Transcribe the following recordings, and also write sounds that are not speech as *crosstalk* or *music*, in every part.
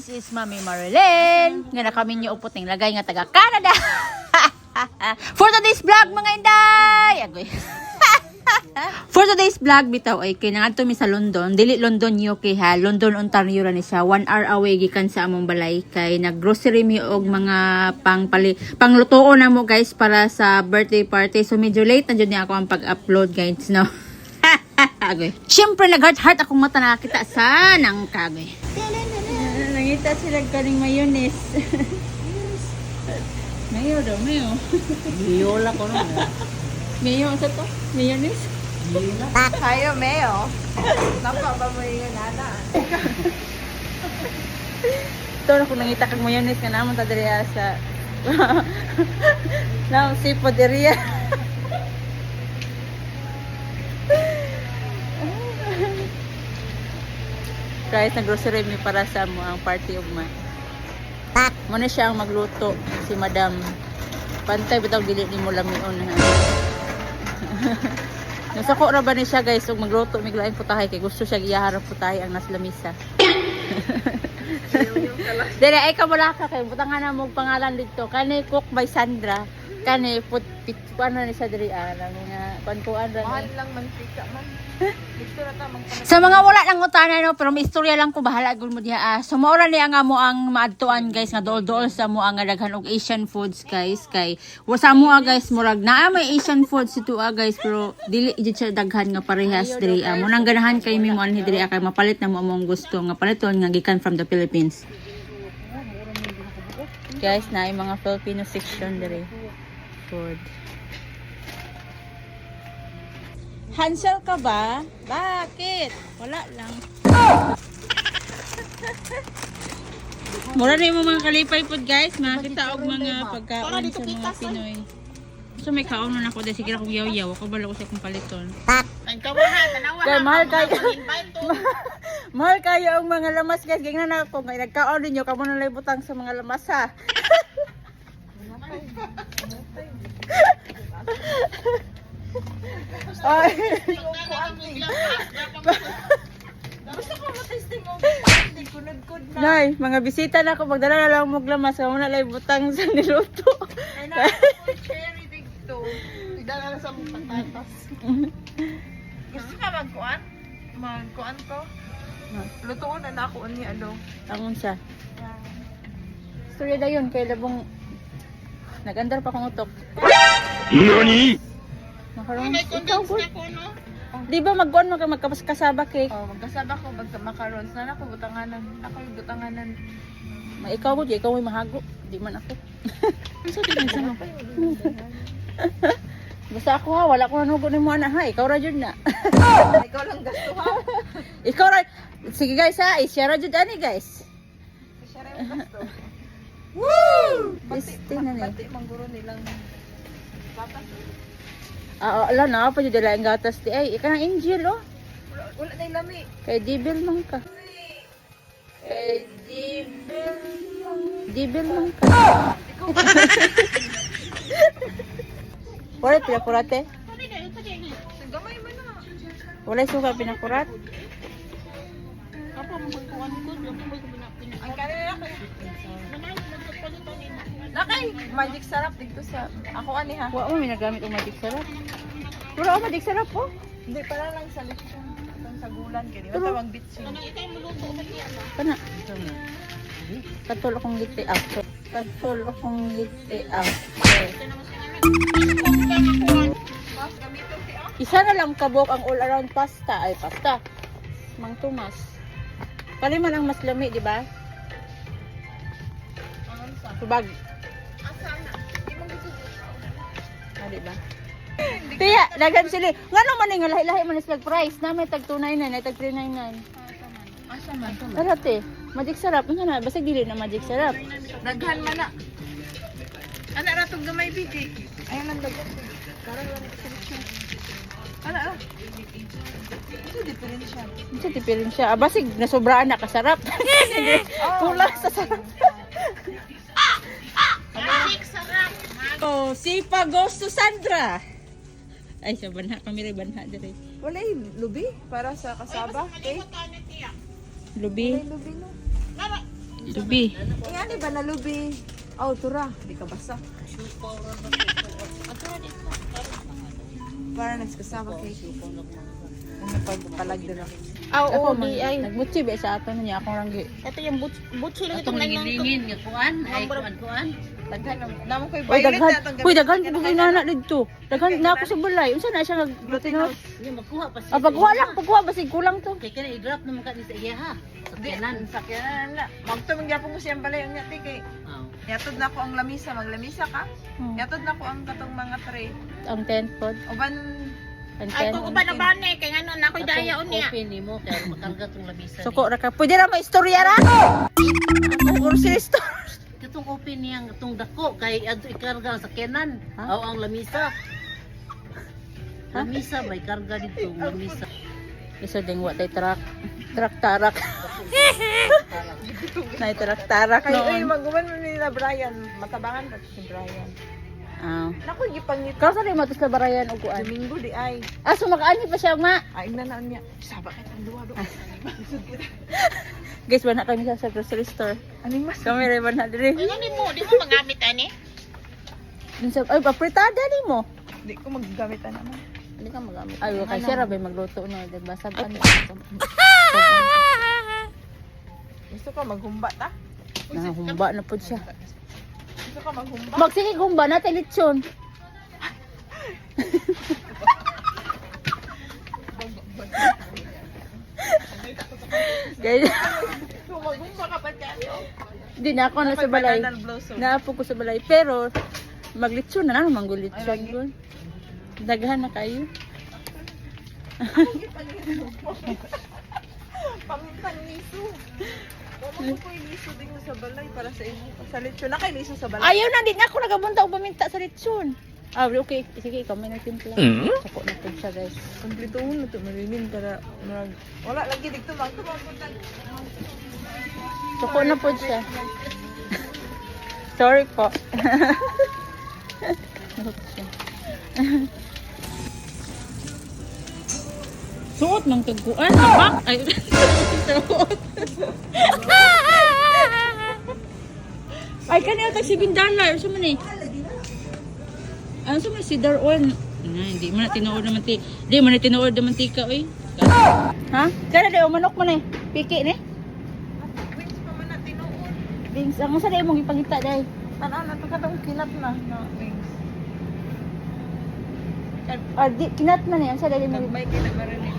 This is Mami Marilyn. Nga na kami niyo upot ng lagay nga taga Canada. *laughs* For today's vlog mga inday. Agoy. *laughs* For today's vlog bitaw ay kinangadto mi sa London. Dili London UK ha. London Ontario ra ni siya. One hour away gikan sa among balay kay naggrocery mi og mga pangpali panglutoon na mo guys para sa birthday party. So medyo late na jud ni ako ang pag-upload guys no. *laughs* Agoy. Siyempre nag-heart-heart akong mata nakakita sa nangkagoy. Nangita sila kaning mayonnaise. *laughs* mayo daw, mayo. Yola ko na. Mayo sa to? Mayonnaise? Kayo, Meo. Napa ba mo yung nana? Ito na kung nangita kang mayonnaise ka naman ta sa *laughs* na seafood area. Guys, nag grocery mi para sa mo ang party of ma. Mo na siya ang magluto si Madam. Pantay bitaw dili ni mo lamion ha. *laughs* Nasa ko ra ba ni siya guys ug magluto mig laing putahay kay gusto siya giyaharap putahay ang nas lamisa. *laughs* Dere ay kamula ka kay butangan na mo pangalan dito. Kani cook by Sandra. Kani put pit ano ni sa diri ah nga pantuan ra. Mahal lang mantika man. *laughs* Gusto na tamang Sa mga wala nang utana no pero may istorya lang ko bahala gud mo diha. Ah. So maura ni nga mo ang maadtuan guys nga dool-dool sa mo ang daghan og Asian foods guys kay wa sa mo ah, guys murag naa may Asian foods ito ah guys pero dili jud siya daghan nga parehas diri. Ah. Mo nang ganahan kay mi mo anhi diri ah, kay mapalit na mo among gusto nga paliton nga gikan from the Philippines. Guys, na yung mga Filipino section diri. Food. Hansel ka ba? Bakit? Wala lang. *laughs* Mura na yung mga kalipay food guys. Makita og mga pagkaon sa mga Pinoy. So may kaon man ako dahil sige akong yaw-yaw. Ako bala ko sa akong paliton. Ang kawahan, tanawa Kaya mahal kayo. *laughs* mahal kayo ang mga lamas guys. Gingnan na ako. Ngay nagkaon ninyo. Kamo na lang butang sa mga lamas ha. *laughs* Ay. Nay, mga bisita na ako. Magdala na lang mong lamas. Kamo na lang butang sa niluto. Ay na ako cherry dito. Tignan na sa mong patatas. Gusto ka magkuan? Magkuan ko? Lutuon na na ako ni ano. Angon siya. Storya na yun. Kaya labong nag-andar pa kong utok. NANI Makaroon. Ikaw, boy. Di ba mag-on mag magkasaba cake? Oh, magkasaba ko magka macarons na ako butanganan. Ako yung butanganan. Ma ikaw di ikaw may mahago. Di man ako. Sa tingin sa mo. Basta ako ha, wala ko na nugo ni mo na ha. Ikaw ra jud na. *laughs* Ikaw lang gasto ha. *laughs* ikaw ra. Sige guys ha, i-share ra jud ani guys. Rin yung gasto. This *laughs* thing na ni. Bati mangguro nilang patas. Ah, ala na pa jud dala ang gatas di ay. Ika ng angel oh. Wala, wala yung lami. Kay Dibel man ka. Kay Dibel man. Dibel man ka. *laughs* Wala pinakurate? Gamay man na. Wala suka pinakurat? Ang kanina ko. Nakay, magic sarap dito sa ako ani ha. Wa mo minagamit ang magic sarap. Wala ako magic sarap oh. Hindi para lang sa lechon. Sa gulan kini. Matawag bitsin. Kana. Katol akong liti out. Katol akong liti out. Mas gamito si ah. Isa na lang kabok ang all around pasta. Ay, pasta. Mang Tomas. Paliman ang mas lami, di ba? Angon di ba? *laughs* Tiya, dagan sila. Nga naman nga lahi-lahi man sila price. Na may tag 299, ay tag 399. Asa man. Tara te, magic sarap. Ano na, basta dili na magic sarap. Daghan man na. Ra tong gamay bigi. Ayan ang daghan. Karon lang. Ana ah. Ito diferensya. Ito tipirin siya. Ah, basig, nasobraan na kasarap. *laughs* Kulang sa sarap. *laughs* Oh, si Pa goes to Sandra. Ay, sa banha. Kami rin banha diri. Wala yung lubi para sa kasaba. Okay? Lubi. Lubi no. Lubi. Eh, ano ba na lubi? Oh, tura. Di ka basa. Para nagkasama kay Ano pagpalag dira. Ah, oo, di ay. Nagmutsi ba sa ato niya akong ranggi. Ito yung butch, butch lang itong nang Lingin nga kuan, ay kuan kuan. Daghan namo Uy, violet daghan. na itong Uy, daghan po kay nana dito. Daghan na ako sa balay. Unsa na siya nag glutinous? Hindi makuha pa siya. Ah, pagkuha lang, pagkuha basig kulang to. Kay kana i-drop naman ka ni sa iya ha. Sa Di, kanan. sakyanan na. Magtuming gyapon ko siyang balay ang nyati kay Oh. Yatod na ko ang lamisa, maglamisa ka. Hmm. Yatod na ko ang katong mga tray. Ang tent pod. Uban Ay, kung uban na ba ni, kay ano na ako'y daya o niya. Open nimo kay makarga tong labisa. Suko ra ka. Pwede ra mo istorya ra. Ang *laughs* grocery store. Katong open niyang tong dako kay adto ikarga sakyanan. Ha? Aw ang lamisa. Lamisa may karga dito, lamisa. Isa ding wa tay truck. Truck tarak. Nay truck tarak kay ay maguman mo nila Brian, matabangan pa si Brian. Ah. Nako gipangit Kaso sa mo sa barayan og kuan. Domingo di ay. Ah, so makaani pa siya ma. Ay na na niya. Saba kay ang duwa do. Kita. Guys, ba na kami sa grocery store. Aning mas Kami rin ba na diri? Ay, hindi mo, di mo magamit ani. Dun sa ay papritada ni mo. di ko magagamit na naman. Hindi ka magamit. Ay, kay siya ra ba magluto na dahil basag ano. *laughs* Gusto ka maghumba ta? Nahumba na pud siya. Gusto ka maghumba? Magsige gumba na lechon. Guys, Kung maghumba ka pa kayo. di na ako na sa balay. Banana blossom. Naapo ko sa balay. Pero, maglitsyon na naman gulitsyon ko. Daghan na kayo. Pamintang liso. Wala ko po yung liso din sa balay para sa inyo. Sa lechon. Na kay liso sa balay. Ayaw na, di na ako nagabunta o paminta sa litsyon. Ah, okay. Sige, ikaw may nagtimpla. Hmm? Sako na po siya, guys. Kompleto mo na ito marinin para marag... Wala lagi dito mag tumapuntan. Sako na po siya. Sorry po. *laughs* *laughs* Suot ng tagkuan. Bak! Ay, suot. *laughs* Ay, kanina tag si Bindala. Ano man eh? Ano sa man si Darwin? Na, hindi mo na tinuod na mantika. Hindi mo na tinuod na mantika, oy. Ha? Kana daw manok man eh. Piki ni. Wings pa man na tinuod. Bings, ang sa daw mong ipangita dai. Ano na ito katong kinat na na wings. Ah, di, kinat man eh. Ang sa daw mong Nagbay kina marinin.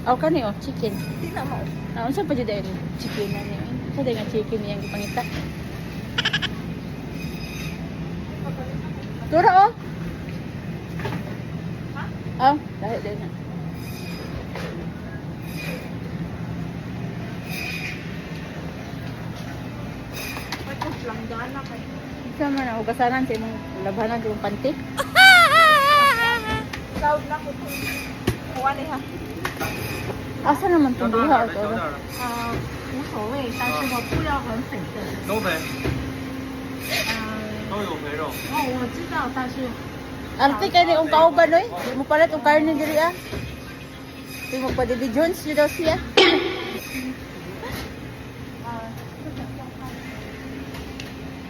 Aw kani oh, chicken. Hindi na mo. Ah, unsa pa jud chicken na niya. Sa nga chicken niyang ipangita. Dura oh. Ah, dahil dahil na. Pagkas lang gana kay. Isa man ako kasanan sa imong labanan imong panty. Proud na ko. Kuha ni ha. Asa naman tong diha o to? 啊，无所谓，但是我不要很粉的。都肥，嗯，都有肥肉。哦，我知道，但是 Arte kay ni ang kauban oy. Di mo palit og karne diri ah. Di mo pa Didi Jones yun daw siya. 呃，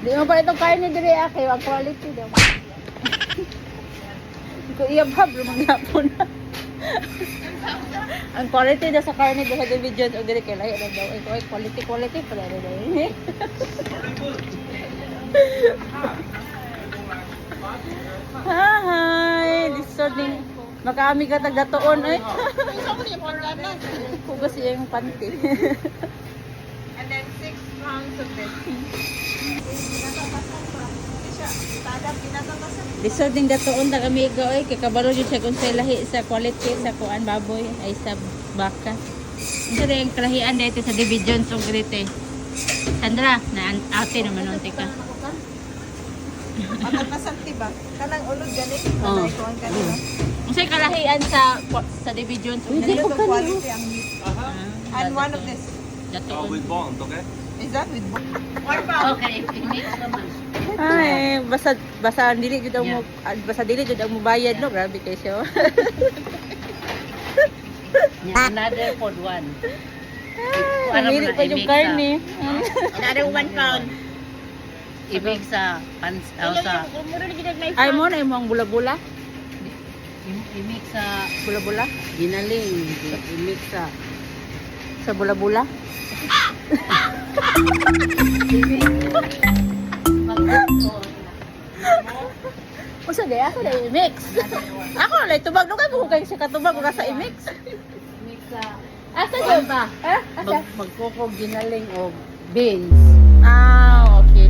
Di mo palit og karne diri ah kay ang quality daw. *laughs* Ko iya bab lumang yapon. *laughs* ang quality daw sa karne daw sa Didi Jones og diri kay lahi na daw. Ay ko quality quality pala daw. *laughs* Hi, listening. Makaami ka tagdatoon eh. *laughs* Kugas siya yung panty. and then six pounds of this. Lisod ding datoon ta kami go oy kay kabalo jud siya kung sa lahi sa quality sa kuan baboy ay sa baka. Rin ang kalahian dito sa division so grite. Sandra, na ate naman unti ka. Matatasan, diba? Kanang ulod ganit. Oo. Kanang ikuan kanina. Unsa kalahian sa sa division Hindi grite. quality ang meat. And one of this. Datoon. bones, okay? Is that with Or pa? Okay, mix naman. Ay, basta basta dili jud ang mo ah, basta dili jud ang mubayad no, grabe kay siya. *laughs* Another for one. Namili pa yung karne. Ada one pound. Ibig sa pans oh, sa Ay mo na imong bula-bula. imig sa Bula-bula. ginaling, imig sa Sa bula-bula. *laughs* Usa di ako na i-mix. ako na lang tubag dugay mo kay sa katubag ko sa i-mix. imig sa Asa jud ba? Ha? Asa? mag, magkoko ginaling o beans. Ah, okay.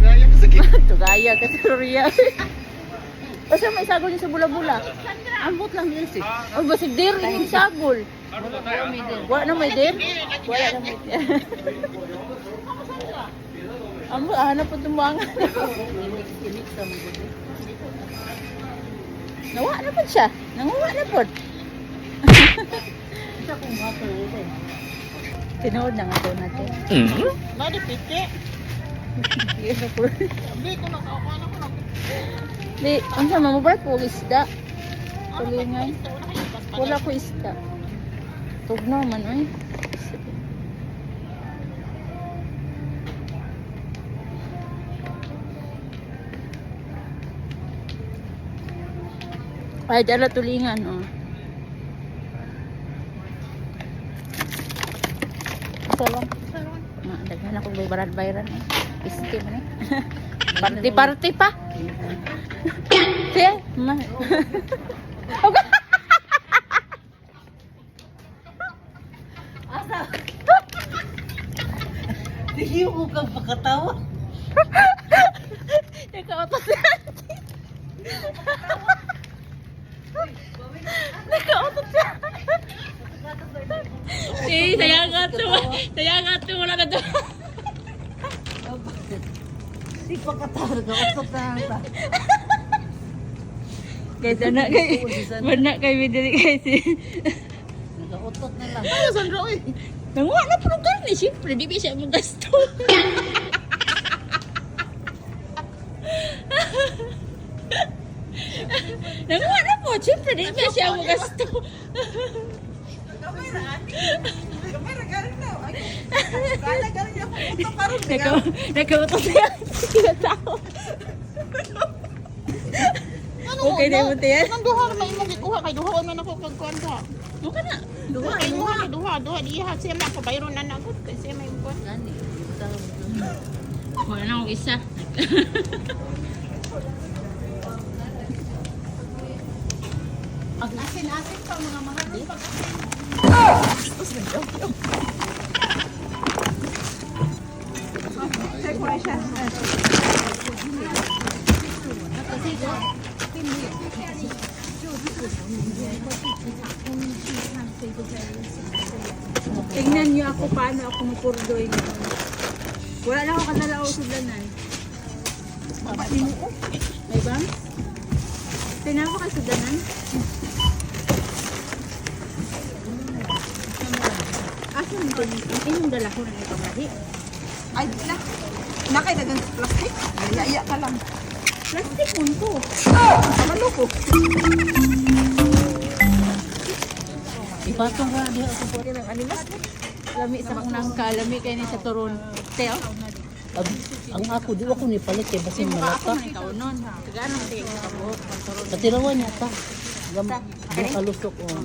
Tugaya ka Surya. *laughs* Basta may sagol niya sa bula-bula. Ambot lang yun si. O ba si Dir yung sagol? Wala na may Dir? Wala na may Dir. *laughs* Amo, hanap po mga Nawa na po siya. Nanguha na po. Isa kong ulit. Tinood na nga daw natin. Piti. Hindi na po. Sabi ko nakakuha na ko na. Di, ang sama mo ba po isda? Tulingan. Wala ko isda. Tugno man ay. Ay, dala tulingan, oh. Ito lang. Ma, daghan ako may baran-bayaran, eh. Pisti man, eh. *laughs* Party-party pa. *laughs* Siya, ma. *laughs* Okay. Hindi mo kang pakatawa. Nakautos si auntie. Nakautos siya. Eh, saya nga to. Saya nga to. Wala na to. Hindi pakatawa. Nag-utot na lang ta. Guys, anak kay... Manak kay Midiri guys. Nag-utot na lang. Ay, Sandro eh. Nanguha na ng karne. Siyempre, di ba siya mong gasto. Nanguha na po. Siyempre, di ba siya mong gasto. Kamera galing na. Ay, Gala galing ako. Ito karon Naka, nakautos siya. Sila tao. Okay na mo tiyan. Anong duha na may imong gikuha kay duha man ako kag. Okay na. Duha kay duha kay duha duha diha siya na ko bayron na nagot kay siya may kuan. Gani. Wala na akong isa. Ang asin-asin pa mga mga di. Tingnan niyo ako paano ako mapurdoy ngayon. Wala na ako kadala o sudlanan. Baba ni mo oh. May bang? Tingnan ko kay sudlanan. Asa mo ito? Ang inyong dala ko na ito mali. Ay, na. Nakay dagang plastic. Iya ka lang. Plastic mo ko. Kamalo ko. Ipatong ka di ako. Okay lang, animas. Lami sa kong nangka, lami kayo ni sa turon. Teo? Ang- Ang ako di ako ni palit kay basin Ako malata. man ikaw nun. Kagano mo tingin sa buhok. Turon. Patirawan niya ta. Gam di kalusok oh.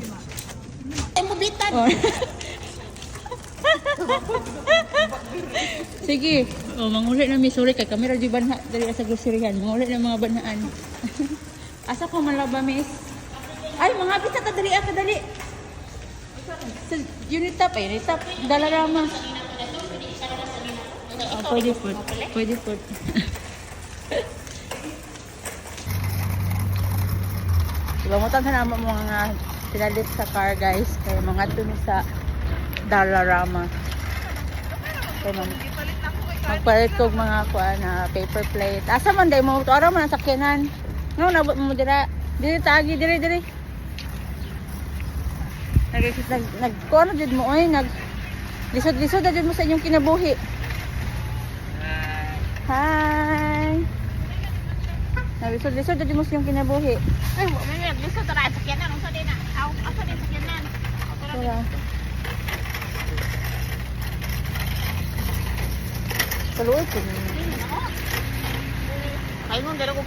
Ay mo bitan. *laughs* Sige. Oh, manguli na mi sorry kay kamera di banha dali sa groceryhan. Manguli na mga banhaan. *laughs* Asa ko malaba miss? Ay, mga bisa ta dali ka dali. Sa unit top ay unit top dalarama. Oh, pwede po. Pwede po. *laughs* Ibamutan sa naman mga pinalit sa car guys. Kaya mga dun sa Dalarama. Kaya mag magpalit kog mga kuan na paper plate. Asa man day mo to ara man sakyanan. No nabot mo dira. Diri tagi diri diri. Nag nag nag kuan jud mo oy nag lisod-lisod jud mo sa inyong kinabuhi. Hi. Naglisod-lisod na jud mo sa inyong kinabuhi. Ay, mo may gusto tara sakyanan unsa din na. Aw, asa din sakyanan. Wala. Kaluoy ko. Ay, nun, dala ko.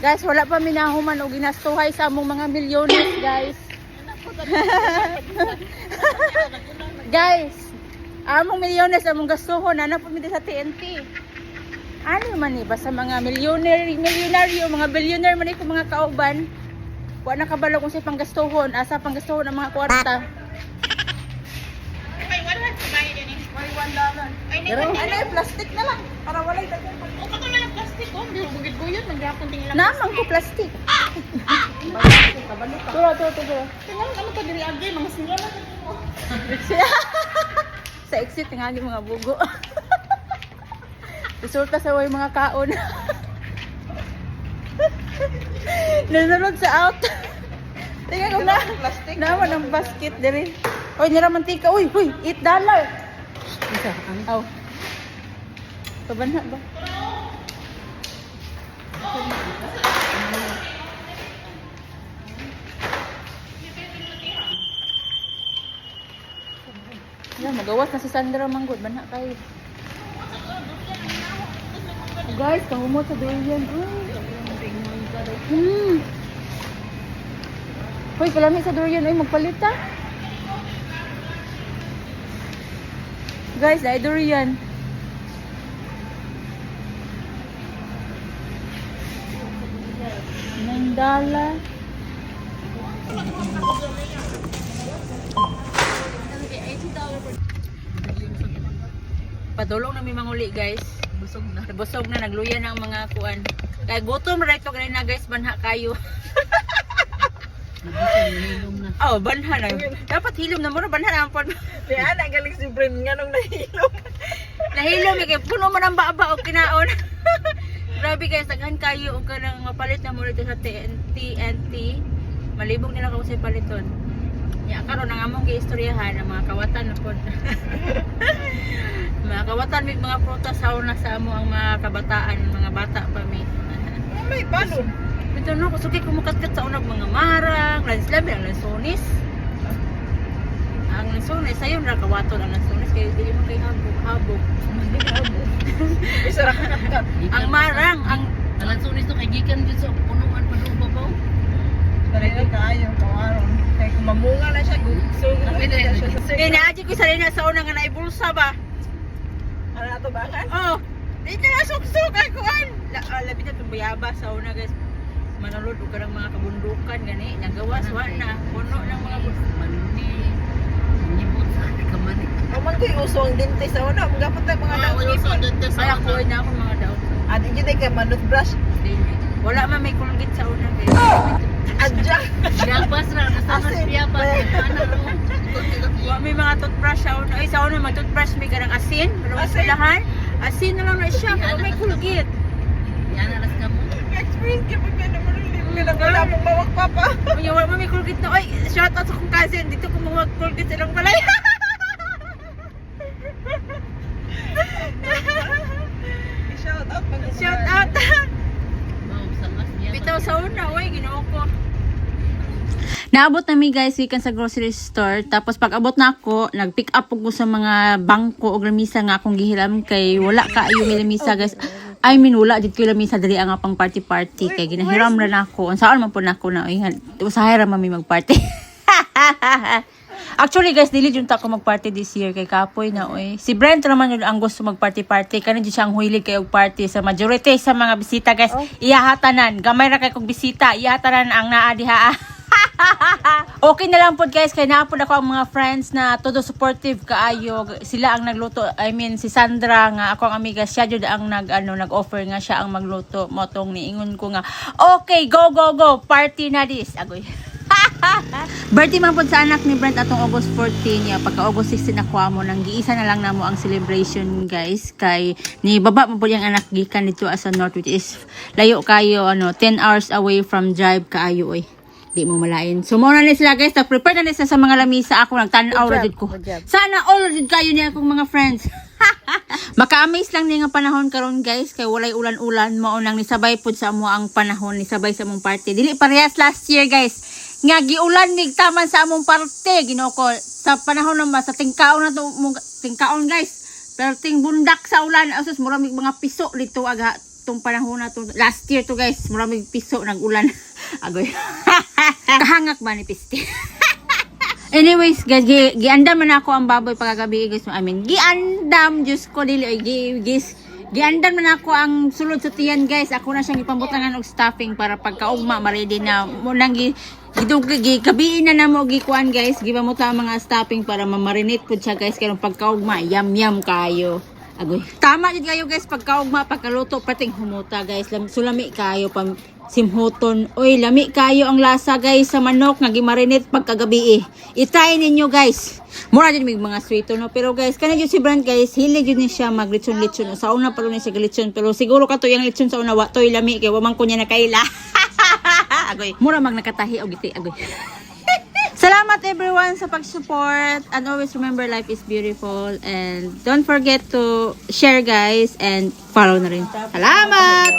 Guys, wala pa minahuman o ginastuhay sa among mga milyones, guys. *laughs* guys, among milyones among gastuhon ana po sa TNT. Ano man ni ba sa mga millionaire, milyonaryo, mga billionaire man ito mga kauban. Wa na kabalo kung sa panggastuhon, asa panggastuhon ang mga kwarta. Ay, wala. Kumain din eh. May one dollar. Ay. Pero ano yung plastic na lang. Para wala yung dagdag. O, baka wala plastic, oh. Hindi, bugid ko yun. Naghapon tingin lang. Namang ko plastic. Turo, turo, turo. Tingnan mo, ano ka diri agi, mga sinyola. *laughs* sa exit tingali mga bugo. *laughs* Resulta sa way mga kaon. *laughs* Nasunod sa out. Tingnan ko na. Naman ang basket diri. Oy, nira mantika. Uy, uy, 8 dollar. Isa, ang Aw. Kabanha ba? Yan, magawas na si Sandra Manggod. Banha kayo. Guys, kahumot sa durian. Hmm. Hoy, kalami sa durian. Ay, magpalit ta. Guys, ay durian. Dollar. Padulong na may manguli guys. Busog na. Busog na, nagluya na ang mga kuan. Kaya gutom right to kanina guys, banha kayo. *laughs* na. Oh, banha na. Dapat hilom na mo banha na ang pon. Di ana galing si Bren nga nung nahilom. Nahilom kay puno man ang baba o kinaon. *laughs* Grabe guys, daghan kayo og kanang mapalit na mo dito sa TNT TNT. Malibog nila kung sa paliton. Ya, karon ang among giistoryahan ang mga kawatan na pod. *laughs* mga kawatan may mga prutas sa una sa amo ang mga kabataan, mga bata pa mi. Oh, may balon. Ito no, kusugi kumukatkat sa unang mga marang, landslab, ang lansonis. Ang lansonis, ayun ra kawaton ang lansonis, kaya dili mo kay habog, habog. *laughs* Isa ra kakatkat. Ang marang, ang Alam sunis to kay gikan dito sa punuan pa doon babaw. Talaga kaayo kawaron. Kay kung mamunga na siya, yun. kaya naaji ko sa rin sa unang nga naibulsa ba? Ano na to bangan? Oh, di na suksok ay kuan. La, labi na tumayaba sa una guys. Manulod og kanang mga kabundukan gani, nagawas wa na puno ng mga Mandi. Nibot sa kamani. Aman ko yung uso ang dente sa una. Mga dapat na mga daon. Ay ako ay na ako mga daw. Ah, di dyan kay manut brush. Wala man may kulgit sa una guys. Adja. Biyapas ra *laughs* kasama Asin. si biyapas. *laughs* Ana ro. Wa may mga toothbrush sa una. Ay sa una mag toothbrush may garang asin, pero mas Asin? lahan. Asin na lang na siya, pero may kulgit. Yan alas ka mo. Experience ka pag na wala mong mawak papa. *laughs* Uy, wala man may kulgit na. Ay, shout out sa kong cousin. Dito ko mga kulgit sa ilang balay. *laughs* Shout out. shout out. Bitaw sa una, oy, ginoo ko. Naabot na mi guys, ikan sa grocery store. Tapos pag abot na ako, nag-pick up ko sa mga bangko o lamisa nga akong gihilam kay wala ka ayo lamisa guys. I mean, wala dito ko lamisa dali ang pang party-party kay ginahiram ra na ako. Unsaon man po na ako na, oy, usahay ra man mi mag-party. *laughs* Actually guys, dili jud ta ako mag-party this year kay kapoy na oy. Si Brent naman yun ang gusto mag-party-party. Kani jud siyang huilig kay og party sa majority sa mga bisita guys. Iyahatanan, gamay ra kay kog bisita, iyahatanan ang naa diha. *laughs* *laughs* okay na lang po guys. Kay naapod ako ang mga friends na todo supportive kaayo. Sila ang nagluto. I mean si Sandra nga ako ang amiga. Siya jud ang nag ano nag-offer nga. Siya ang magluto. Motong niingon ko nga okay go go go. Party na this. Agoy. *laughs* Birthday man po sa anak ni Brent atong August 14 ya pagka August 16 ako amo. Nang giisa na lang namo ang celebration guys. Kay ni baba mo po yung anak gikan dito as a north which is layo kayo ano 10 hours away from drive kaayo oy di mo malain. So, muna na sila guys. Prepare na nila sa mga lamisa ako. Nagtanaw ra jud ko. Sana all jud kayo niya akong mga friends. *laughs* Maka-amaze lang ni nga panahon karon guys kay walay ulan-ulan mao nang nisabay pud sa amo ang panahon nisabay sa among party. Dili parehas last year guys. Nga giulan mig taman sa among parte ginoko sa panahon naman sa tingkaon na to mong- tingkaon guys. Perting bundak sa ulan. Asus, maraming mga piso dito aga tong panahon na to. Last year to guys, maraming piso nag-ulan. *laughs* Agoy. *laughs* Kahangak ba ni Pisti? *laughs* Anyways, guys, gi, giandam man ako ang baboy pagkagabi, guys. I mean, giandam, Diyos ko, dili, gi, gis, giandam man ako ang sulod sa tiyan, guys. Ako na siyang ipambutangan og stuffing para pagkaugma, maredy na, munang gi, Gidug gi gabi na namo gikuan guys, giba mo ta mga stuffing para mamarinate pud siya guys kay pagkaugma yam yam kayo. Agoy. Tama jud kayo guys pagkaugma pagkaluto pating humuta guys. Lam, sulami kayo pam simhoton. Oy, lami kayo ang lasa guys sa manok nga gimarinate pagkagabi eh. I-try ninyo guys. Mura jud mig mga sweeto no pero guys kana jud si Brand guys hilig jud ni siya maglitson-litson sa una pa rin siya glitson pero siguro kato yung litson sa una wa toy lami kay wa man ko niya nakaila. *laughs* agoy. Mura mag nakatahi og iti agoy. Salamat everyone sa pag-support and always remember life is beautiful and don't forget to share guys and follow na rin. Salamat!